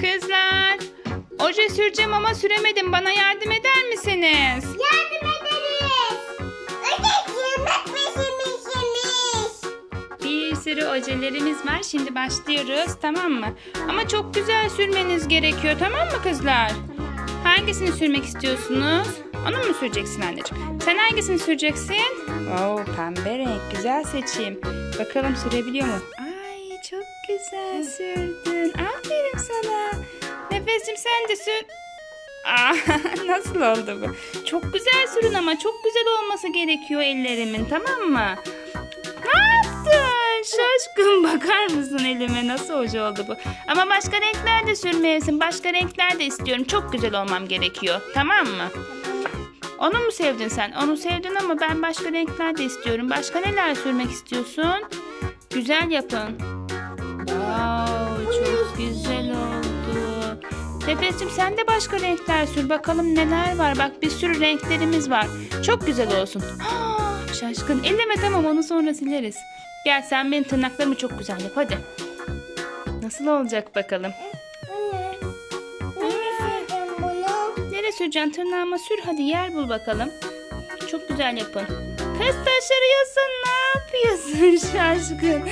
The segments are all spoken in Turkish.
Kızlar, oje süreceğim ama süremedim. Bana yardım eder misiniz? Yardım ederiz. Ötek yemek peşimişsiniz. Bir sürü ojelerimiz var. Şimdi başlıyoruz, tamam mı? Ama çok güzel sürmeniz gerekiyor, tamam mı kızlar? Hangisini sürmek istiyorsunuz? Onu mu süreceksin anneciğim? Sen hangisini süreceksin? Oo, pembe renk. Güzel seçim. Bakalım sürebiliyor mu? Güzel sürdün. Aferin sana. Nefesim sen de sür. Aa, nasıl oldu bu? Çok güzel sürün ama çok güzel olması gerekiyor ellerimin tamam mı? Ne yaptın? Şaşkın bakar mısın elime nasıl hoş oldu bu? Ama başka renkler de sürmelisin. Başka renkler de istiyorum. Çok güzel olmam gerekiyor. Tamam mı? Onu mu sevdin sen? Onu sevdin ama ben başka renkler de istiyorum. Başka neler sürmek istiyorsun? Güzel yapın. Wow, çok güzel oldu. Nefes'cim sen de başka renkler sür. Bakalım neler var. Bak bir sürü renklerimiz var. Çok güzel olsun. Ah, Şaşkın. Elleme tamam onu sonra sileriz. Gel sen benim tırnaklarımı çok güzel yap hadi. Nasıl olacak bakalım. Nereye süreceksin? Tırnağıma sür hadi yer bul bakalım. Çok güzel yapın. Kız taşırıyorsun ne yapıyorsun şaşkın?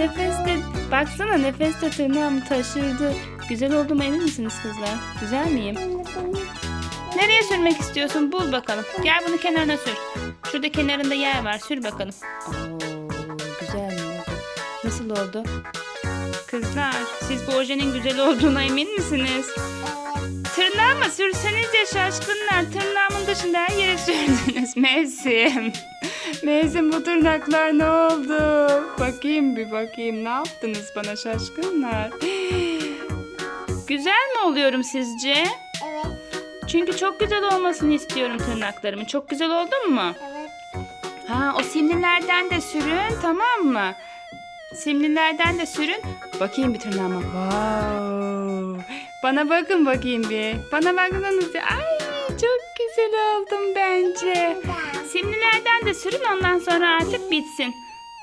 Nefeste baksana nefeste tırnağım taşırdı. Güzel oldu mu emin misiniz kızlar? Güzel miyim? Nereye sürmek istiyorsun? Bul bakalım. Gel bunu kenarına sür. Şurada kenarında yer var. Sür bakalım. Oo, güzel mi oldu? Nasıl oldu? Kızlar, siz bu ojenin güzel olduğuna emin misiniz? Tırnağıma sürsenize şaşkınlar. Tırnağımın dışında her yere sürdünüz. Mevsim. Mevsim bu tırnaklar ne oldu? Bakayım bir bakayım. Ne yaptınız bana şaşkınlar? Güzel mi oluyorum sizce? Evet. Çünkü çok güzel olmasını istiyorum tırnaklarımın. Çok güzel oldum mu? Evet. Ha o simlilerden de sürün tamam mı? Simlilerden de sürün. Bakayım bir tırnağıma. Wow. Bana bakın bakayım bir. Bana baksanıza. Ay çok güzel oldum bence. Simlilerden de sürün ondan sonra artık bitsin.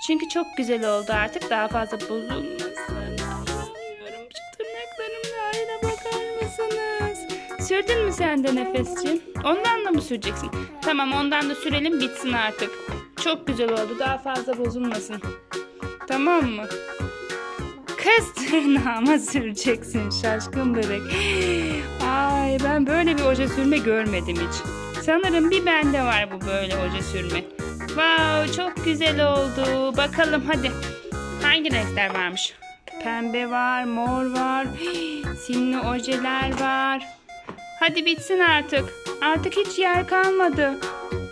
Çünkü çok güzel oldu artık. Daha fazla bozulmasın. Anlamıyorum. Şu tırnaklarımın haline bakar mısınız? Sürdün mü sen de nefesciğim? Ondan da mı süreceksin? Tamam ondan da sürelim bitsin artık. Çok güzel oldu. Daha fazla bozulmasın. Tamam mı? Kız tırnağıma süreceksin şaşkın bebek. Ben böyle bir oje sürme görmedim hiç. Sanırım bir bende var bu böyle oje sürme. Wow çok güzel oldu. Bakalım hadi. Hangi renkler varmış? Pembe var, mor var, simli ojeler var. Hadi bitsin artık. Artık hiç yer kalmadı.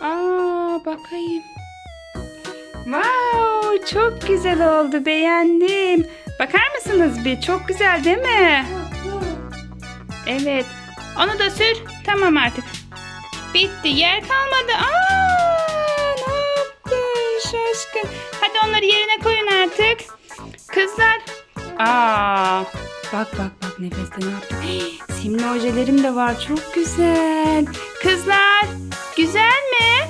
Aa bakayım. Wow, çok güzel oldu. Beğendim. Bakar mısınız bir? Çok güzel değil mi? Evet. Onu da sür. Tamam artık. Bitti. Yer kalmadı. Aa, ne yaptın şaşkın? Hadi onları yerine koyun artık. Kızlar. Aa, bak bak bak nefeste ne yaptım. Simli ojelerim de var. Çok güzel. Kızlar. Güzel mi?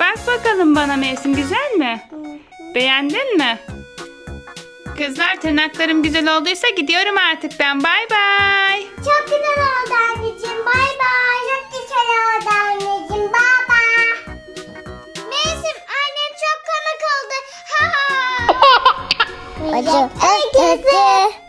Bak bakalım bana mevsim güzel mi? Beğendin mi? Kızlar tırnaklarım güzel olduysa gidiyorum artık ben. Bay bay. Çok güzel oldu anneciğim. Bay bay. Çok güzel oldu anneciğim. Bay bay. Mevsim annem çok komik oldu. Ha ha. Acı. Herkese.